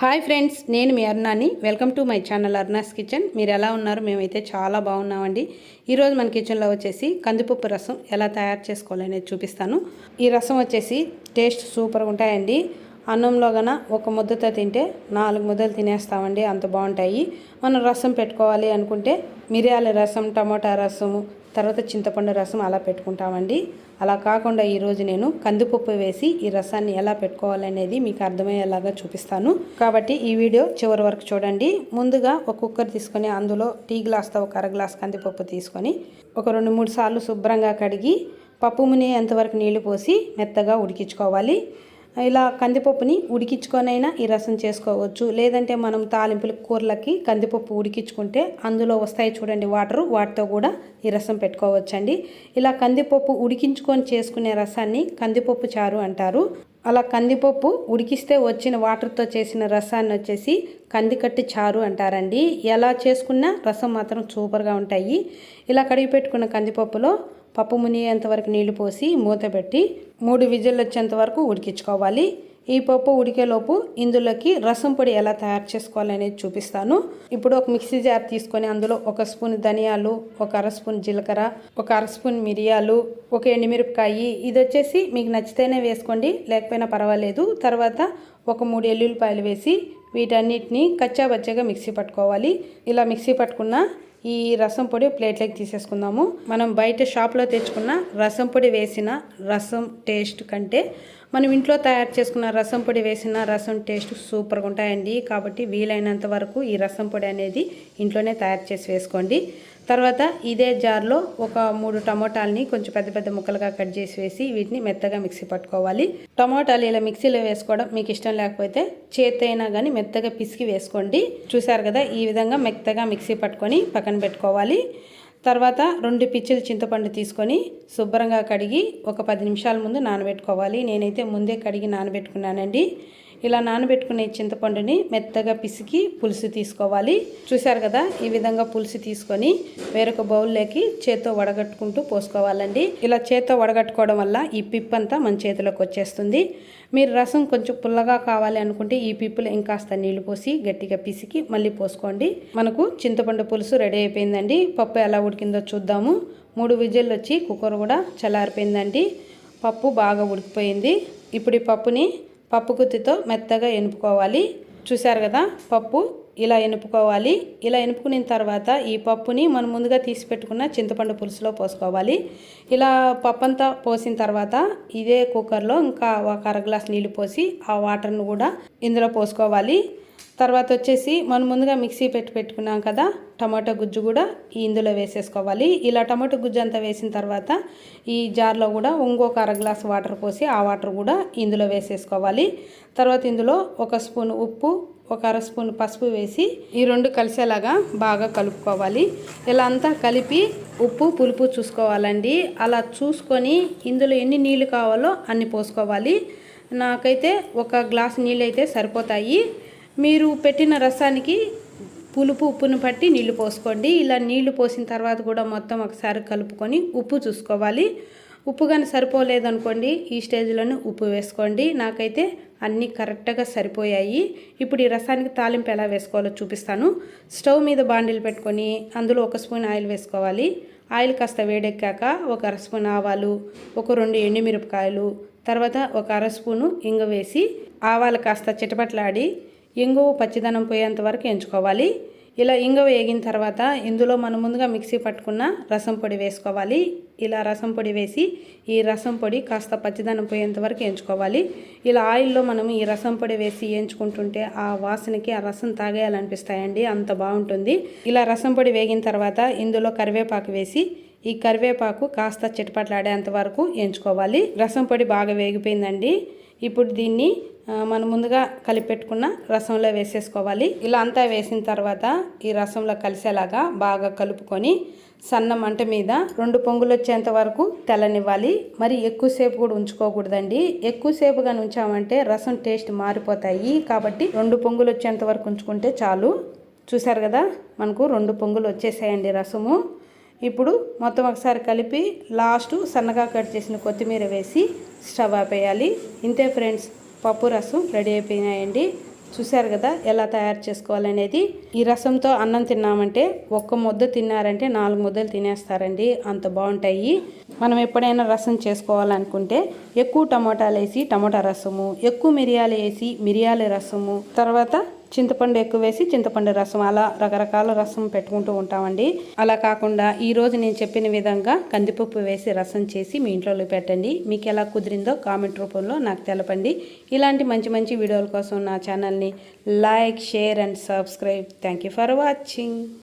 Hi friends నేను మీ అరుణాని. Welcome to my channel Aruna's kitchen. మీరు ఎలా ఉన్నారు? మేమైతే చాలా బాగున్నామండి. ఈరోజు మన కిచెన్లో వచ్చేసి కందిపప్పు రసం ఎలా తయారు చేసుకోవాలనేది చూపిస్తాను. ఈ రసం వచ్చేసి టేస్ట్ సూపర్గా ఉంటాయండి. అన్నంలో గన ఒక ముద్దతో తింటే నాలుగు ముద్దలు తినేస్తామండి అంత బాగుంటాయి. మనం రసం పెట్టుకోవాలి అనుకుంటే మిరియాల రసం టమోటా రసము తర్వాత చింతపండు రసం అలా పెట్టుకుంటామండి. అలా కాకుండా ఈరోజు నేను కందిపప్పు వేసి ఈ రసాన్ని ఎలా పెట్టుకోవాలనేది మీకు అర్థమయ్యేలాగా చూపిస్తాను. కాబట్టి ఈ వీడియో చివరి వరకు చూడండి. ముందుగా ఒక కుక్కర్ తీసుకొని అందులో టీ గ్లాస్తో ఒక అర గ్లాస్ కందిపప్పు తీసుకొని ఒక రెండు మూడు సార్లు శుభ్రంగా కడిగి పప్పు మునే ఎంతవరకు నీళ్ళు పోసి మెత్తగా ఉడికించుకోవాలి. ఇలా కందిపప్పుని ఉడికించుకొనైనా ఈ రసం చేసుకోవచ్చు. లేదంటే మనం తాలింపుల కూరలకి కందిపప్పు ఉడికించుకుంటే అందులో వస్తాయి చూడండి వాటరు. వాటితో కూడా ఈ రసం పెట్టుకోవచ్చండి. ఇలా కందిపప్పు ఉడికించుకొని చేసుకునే రసాన్ని కందిపప్పు చారు అంటారు. అలా కందిపప్పు ఉడికిస్తే వచ్చిన వాటర్తో చేసిన రసాన్ని వచ్చేసి కందికట్టి చారు అంటారండి. ఎలా చేసుకున్నా రసం మాత్రం సూపర్గా ఉంటాయి. ఇలా కడిగి పెట్టుకున్న కందిపప్పులో పప్పు మునిగేంత వరకు నీళ్ళు పోసి మూత పెట్టి మూడు విజిల్లు వచ్చేంత వరకు ఉడికించుకోవాలి. ఈ పప్పు ఉడికేలోపు ఇందులోకి రసం పొడి ఎలా తయారు చేసుకోవాలనేది చూపిస్తాను. ఇప్పుడు ఒక మిక్సీ జార్ తీసుకొని అందులో ఒక స్పూన్ ధనియాలు ఒక అర స్పూన్ జీలకర్ర ఒక అర స్పూన్ మిరియాలు ఒక ఎండుమిరపకాయి. ఇది వచ్చేసి మీకు నచ్చితేనే వేసుకోండి లేకపోయినా పర్వాలేదు. తర్వాత ఒక మూడు ఎల్లుల్లిపాయలు వేసి వీటన్నిటిని కచ్చాబచ్చగా మిక్సీ పట్టుకోవాలి. ఇలా మిక్సీ పట్టుకున్న ఈ రసం పొడి ప్లేట్లోకి తీసేసుకుందాము. మనం బయట షాప్లో తెచ్చుకున్న రసం పొడి వేసిన రసం టేస్ట్ కంటే మనం ఇంట్లో తయారు చేసుకున్న రసం పొడి వేసిన రసం టేస్ట్ సూపర్గా ఉంటాయండి. కాబట్టి వీలైనంత వరకు ఈ రసం పొడి అనేది ఇంట్లోనే తయారు చేసి వేసుకోండి. తర్వాత ఇదే జార్లో ఒక మూడు టమోటాలని కొంచెం పెద్ద పెద్ద ముక్కలుగా కట్ చేసి వేసి వీటిని మెత్తగా మిక్సీ పట్టుకోవాలి. టమోటాలు ఇలా మిక్సీలో వేసుకోవడం మీకు ఇష్టం లేకపోతే చేతైనా కానీ మెత్తగా పిసికి వేసుకోండి. చూసారు కదా ఈ విధంగా మెత్తగా మిక్సీ పట్టుకొని పక్కన పెట్టుకోవాలి. తర్వాత రెండు పిచ్చిలు చింతపండు తీసుకొని శుభ్రంగా కడిగి ఒక పది నిమిషాల ముందు నానబెట్టుకోవాలి. నేనైతే ముందే కడిగి నానబెట్టుకున్నానండి. ఇలా నానబెట్టుకునే చింతపండుని మెత్తగా పిసికి పులుసు తీసుకోవాలి. చూశారు కదా ఈ విధంగా పులుసు తీసుకొని వేరొక బౌల్లోకి చేత్తో వడగట్టుకుంటూ పోసుకోవాలండి. ఇలా చేత్తో వడగట్టుకోవడం వల్ల ఈ పిప్ అంతా మన చేతిలోకి వచ్చేస్తుంది. మీరు రసం కొంచెం పుల్లగా కావాలి అనుకుంటే ఈ పిప్పులు ఇంకాస్త నీళ్ళు పోసి గట్టిగా పిసికి మళ్ళీ పోసుకోండి. మనకు చింతపండు పులుసు రెడీ అయిపోయిందండి. పప్పు ఎలా ఉడికిందో చూద్దాము. మూడు విజిల్లు వచ్చి కుక్కర్ కూడా చల్లారిపోయిందండి. పప్పు బాగా ఉడికిపోయింది. ఇప్పుడు ఈ పప్పుని పప్పు గుత్తితో మెత్తగా ఎనుపుకోవాలి. చూశారు కదా? పప్పు ఇలా ఎనుపుకోవాలి. ఇలా ఎనుపుకున్న తర్వాత ఈ పప్పుని మనం ముందుగా తీసి పెట్టుకున్న చింతపండు పులుసులో పోసుకోవాలి. ఇలా పప్పు అంతా పోసిన తర్వాత ఇదే కుక్కర్లో ఇంకా ఒక అర గ్లాస్ నీళ్ళు పోసి ఆ వాటర్ను కూడా ఇందులో పోసుకోవాలి. తర్వాత వచ్చేసి మనం ముందుగా మిక్సీ పెట్టి పెట్టుకున్నాం కదా? టమాటో గుజ్జు కూడా ఇందులో వేసేసుకోవాలి. ఇలా టమాటో గుజ్జు అంతా వేసిన తర్వాత ఈ జార్లో కూడా ఇంకొక అర గ్లాస్ వాటర్ పోసి ఆ వాటర్ కూడా ఇందులో వేసేసుకోవాలి. తర్వాత ఇందులో ఒక స్పూన్ ఉప్పు ఒక అర స్పూన్ పసుపు వేసి ఈ రెండు కలిసేలాగా బాగా కలుపుకోవాలి. ఇలా అంతా కలిపి ఉప్పు పులుపు చూసుకోవాలండి. అలా చూసుకొని ఇందులో ఎన్ని నీళ్ళు కావాలో అన్ని పోసుకోవాలి. నాకైతే ఒక గ్లాస్ నీళ్ళు అయితే సరిపోతాయి. మీరు పెట్టిన రసానికి పులుపు ఉప్పును పట్టి నీళ్ళు పోసుకోండి. ఇలా నీళ్ళు పోసిన తర్వాత కూడా మొత్తం ఒకసారి కలుపుకొని ఉప్పు చూసుకోవాలి. ఉప్పు కానీ సరిపోలేదనుకోండి ఈ స్టేజ్లోనే ఉప్పు వేసుకోండి. నాకైతే అన్నీ కరెక్ట్గా సరిపోయాయి. ఇప్పుడు ఈ రసానికి తాలింపు ఎలా వేసుకోవాలో చూపిస్తాను. స్టవ్ మీద బాండిల్ పెట్టుకొని అందులో ఒక స్పూన్ ఆయిల్ వేసుకోవాలి. ఆయిల్ కాస్త వేడెక్కాక ఒక అర స్పూన్ ఆవాలు ఒక రెండు ఎండుమిరపకాయలు తర్వాత ఒక అర స్పూను ఇంగ వేసి ఆవాలు కాస్త చిటపట్లాడి ఇంగువ పచ్చిదనం పోయేంత వరకు ఎంచుకోవాలి. ఇలా ఇంగువ వేగిన తర్వాత ఇందులో మనం ముందుగా మిక్సీ పట్టుకున్న రసం పొడి వేసుకోవాలి. ఇలా రసం పొడి వేసి ఈ రసం పొడి కాస్త పచ్చిదనం పోయేంత వరకు ఎంచుకోవాలి. ఇలా ఆయిల్లో మనం ఈ రసం పొడి వేసి ఎంచుకుంటుంటే ఆ వాసనకి ఆ రసం తాగేయాలనిపిస్తాయండి. అంత బాగుంటుంది. ఇలా రసం పొడి వేగిన తర్వాత ఇందులో కరివేపాకు వేసి ఈ కరివేపాకు కాస్త చిటపట్లాడేంత వరకు ఎంచుకోవాలి. రసం పొడి బాగా వేగిపోయిందండి. ఇప్పుడు దీన్ని మనం ముందుగా కలిపెట్టుకున్న రసంలో వేసేసుకోవాలి. ఇలా అంతా వేసిన తర్వాత ఈ రసంలో కలిసేలాగా బాగా కలుపుకొని సన్న మంట మీద రెండు పొంగులు వచ్చేంత వరకు తెల్లనివ్వాలి. మరి ఎక్కువసేపు కూడా ఉంచుకోకూడదండి. ఎక్కువసేపు కానీ ఉంచామంటే రసం టేస్ట్ మారిపోతాయి. కాబట్టి రెండు పొంగులు వచ్చేంత వరకు ఉంచుకుంటే చాలు. చూసారు కదా? మనకు రెండు పొంగులు వచ్చేసాయండి రసము. ఇప్పుడు మొత్తం ఒకసారి కలిపి లాస్ట్ సన్నగా కట్ చేసిన కొత్తిమీర వేసి స్టవ్ ఆపేయాలి. ఇంతే ఫ్రెండ్స్ పప్పు రసం రెడీ అయిపోయినాయండి. చూశారు కదా ఎలా తయారు చేసుకోవాలనేది. ఈ రసంతో అన్నం తిన్నామంటే ఒక్క ముద్ద తిన్నారంటే నాలుగు ముద్దలు తినేస్తారండి. అంత బాగుంటాయి. మనం ఎప్పుడైనా రసం చేసుకోవాలనుకుంటే ఎక్కువ టమోటాలు వేసి టమోటా రసము ఎక్కువ మిరియాలు వేసి మిరియాల రసము తర్వాత చింతపండు ఎక్కువ వేసి చింతపండు రసం అలా రకరకాల రసం పెట్టుకుంటూ ఉంటామండి. అలా కాకుండా ఈరోజు నేను చెప్పిన విధంగా కందిపప్పు వేసి రసం చేసి మీ ఇంట్లో పెట్టండి. మీకు ఎలా కుదిరిందో కామెంట్ రూపంలో నాకు తెలపండి. ఇలాంటి మంచి మంచి వీడియోల కోసం నా ఛానల్ని like share and subscribe. Thank you for watching.